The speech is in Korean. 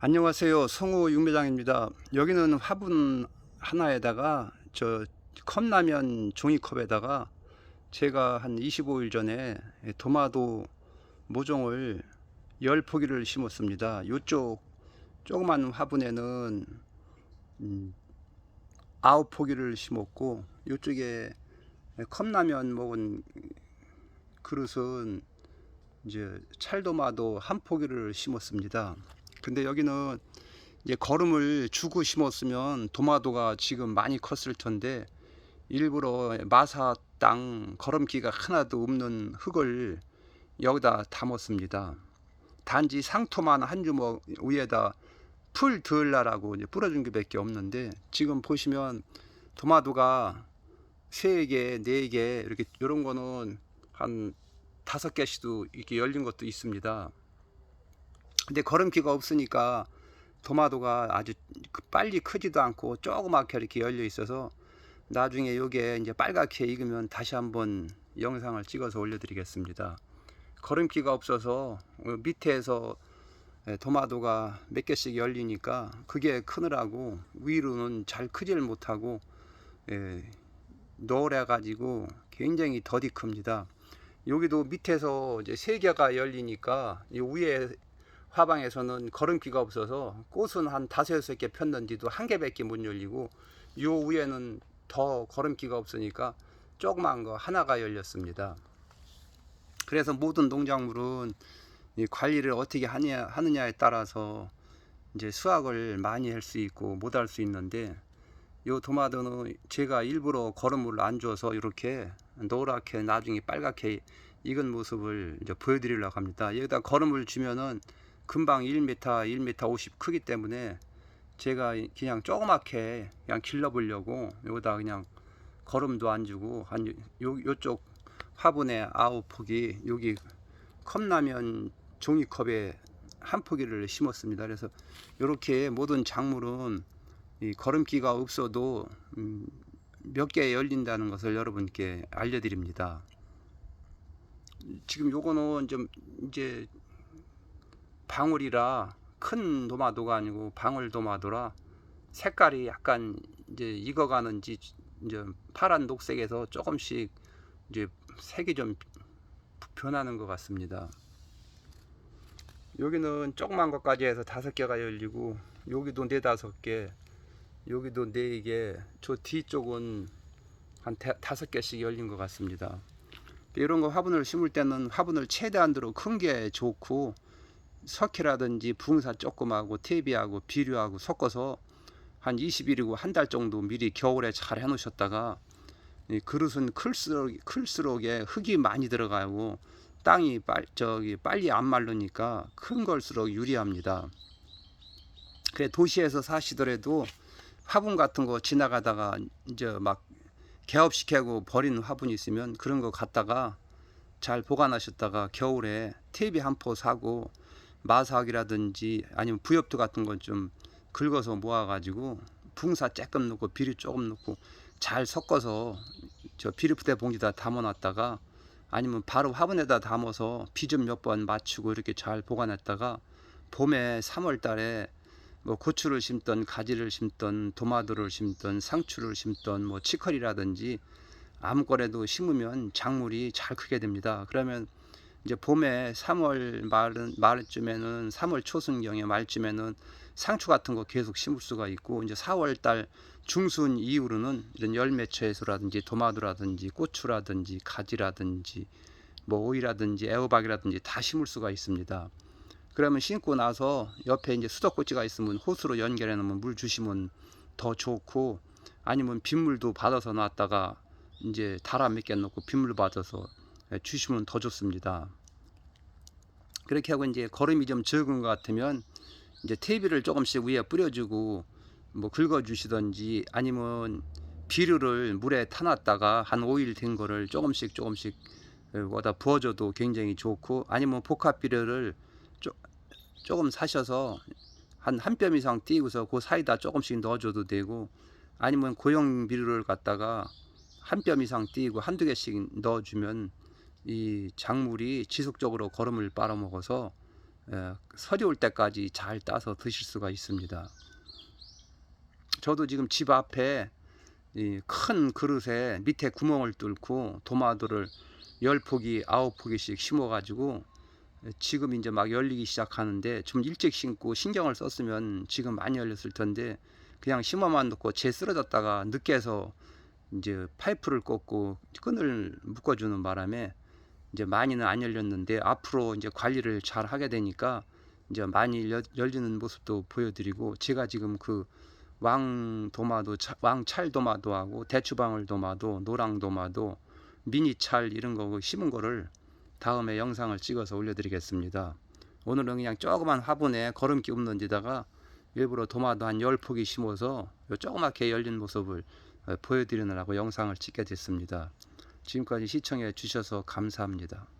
안녕하세요. 성우 육매장입니다. 여기는 화분 하나에다가 저 컵라면 종이컵에다가 제가 한 25일 전에 도마도 모종을 열 포기를 심었습니다. 요쪽 조그만 화분에는 음, 아홉 포기를 심었고 요쪽에 컵라면 먹은 그릇은 이제 찰도마도 한 포기를 심었습니다. 근데 여기는 이제 거름을 주고 심었으면 도마도가 지금 많이 컸을 텐데 일부러 마사 땅 거름기가 하나도 없는 흙을 여기다 담았습니다. 단지 상토만 한 주먹 위에다 풀 들라라고 이제 뿌려준 게밖에 없는데 지금 보시면 도마도가 세 개, 네 개 이렇게 이런 거는 한 다섯 개씩도 이렇게 열린 것도 있습니다. 근데 걸음기가 없으니까 도마도가 아주 그 빨리 크지도 않고 조그맣게 이렇게 열려 있어서 나중에 요게 이제 빨갛게 익으면 다시 한번 영상을 찍어서 올려드리겠습니다. 걸음기가 없어서 어, 밑에서 예, 도마도가 몇 개씩 열리니까 그게 크느라고 위로는 잘 크질 못하고 예, 노래 가지고 굉장히 더디 큽니다. 여기도 밑에서 이제 세 개가 열리니까 이 위에 화방에서는 걸음기가 없어서 꽃은 한 다섯 여섯 개 폈는데도 한 개밖에 못 열리고 요 위에는 더 걸음기가 없으니까 조그만 거 하나가 열렸습니다. 그래서 모든 농작물은 이 관리를 어떻게 하냐, 하느냐에 따라서 이제 수확을 많이 할 수 있고 못 할 수 있는데 요 토마토는 제가 일부러 거름을 안 줘서 이렇게 노랗게 나중에 빨갛게 익은 모습을 이제 보여드리려고 합니다. 여기다 거름을 주면은 금방 1m, 1m 50 크기 때문에 제가 그냥 조그맣게 그냥 길러보려고 여기다 그냥 거름도 안 주고 한 요, 요쪽 화분에 아홉 포기 여기 컵라면 종이컵에 한 포기를 심었습니다. 그래서 이렇게 모든 작물은 이 걸음기가 없어도 음, 몇 개 열린다는 것을 여러분께 알려드립니다. 지금 요거는 좀 이제 방울이라 큰 도마도가 아니고 방울 도마도라 색깔이 약간 이제 익어가는지 이제 파란 녹색에서 조금씩 이제 색이 좀 변하는 것 같습니다. 여기는 조그만 것까지 해서 다섯 개가 열리고 여기도 네 다섯 개 여기도 네 개, 저 뒤쪽은 한 대- 다섯 개씩 열린 것 같습니다. 이런 거 화분을 심을 때는 화분을 최대한으로 큰 게 좋고 석회라든지 붕사 조그마하고 테이비하고 비료하고 섞어서 한 20일이고 한 달 정도 미리 겨울에 잘 해놓으셨다가 이 그릇은 클수록 클수록에 흙이 많이 들어가고 땅이 빨, 저기 빨리 안 마르니까 큰 걸수록 유리합니다. 그래 도시에서 사시더라도 화분 같은 거 지나가다가 이제 막 개업시키고 버린 화분이 있으면 그런 거 갖다가 잘 보관하셨다가 겨울에 테이비 한포 사고 마사기라든지 아니면 부엽토 같은 건 좀 긁어서 모아가지고 붕사 조금 넣고 비료 조금 넣고 잘 섞어서 저 비료푸대 봉지다 담아놨다가 아니면 바로 화분에다 담아서 비 좀 몇 번 맞추고 이렇게 잘 보관했다가 봄에 3월 달에 뭐 고추를 심던 가지를 심던 도마도를 심던 상추를 심던 뭐 치커리라든지 아무거래도 심으면 작물이 잘 크게 됩니다. 그러면 이제 봄에 3월 말 말쯤에는 3월 초순경에 말쯤에는 상추 같은 거 계속 심을 수가 있고 이제 4월 달 중순 이후로는 이런 열매 채소라든지 도마도라든지 고추라든지 가지라든지 뭐 오이라든지 애호박이라든지 다 심을 수가 있습니다. 그러면 심고 나서 옆에 이제 수도꼭지가 있으면 호수로 연결해 놓으면 물 주시면 더 좋고 아니면 빗물도 받아서 놨다가 이제 달아 몇개 넣고 빗물 받아서 주시면 더 좋습니다. 그렇게 하고 이제 거름이 좀 적은 것 같으면 이제 테이블을 조금씩 위에 뿌려주고 뭐 긁어주시던지 아니면 비료를 물에 타놨다가 한 5일 된 거를 조금씩 조금씩 거다 부어줘도 굉장히 좋고 아니면 복합 비료를 조, 조금 사셔서 한 한 뼘 이상 띄고서 그 사이다 조금씩 넣어줘도 되고 아니면 고형 비료를 갖다가 한 뼘 이상 띄고 한두 개씩 넣어주면 이 작물이 지속적으로 거름을 빨아먹어서 예, 설이 올 때까지 잘 따서 드실 수가 있습니다. 저도 지금 집 앞에 이큰 그릇에 밑에 구멍을 뚫고 도마도를 열 포기 아홉 포기씩 심어가지고 지금 이제 막 열리기 시작하는데 좀 일찍 심고 신경을 썼으면 지금 많이 열렸을 텐데 그냥 심어만 놓고 재 쓰러졌다가 늦게서 이제 파이프를 꽂고 끈을 묶어주는 바람에 이제 많이는 안 열렸는데 앞으로 이제 관리를 잘 하게 되니까 이제 많이 열- 열리는 모습도 보여드리고 제가 지금 그 왕 도마도 차- 왕찰 도마도 하고 대추방울 도마도 노랑 도마도 미니찰 이런 거 심은 거를 다음에 영상을 찍어서 올려드리겠습니다. 오늘은 그냥 조그만 화분에 거름기 없는 데다가 일부러 도마도 한 10포기 심어서 요 조그맣게 열린 모습을 어, 보여드리느라고 영상을 찍게 됐습니다. 지금까지 시청해 주셔서 감사합니다.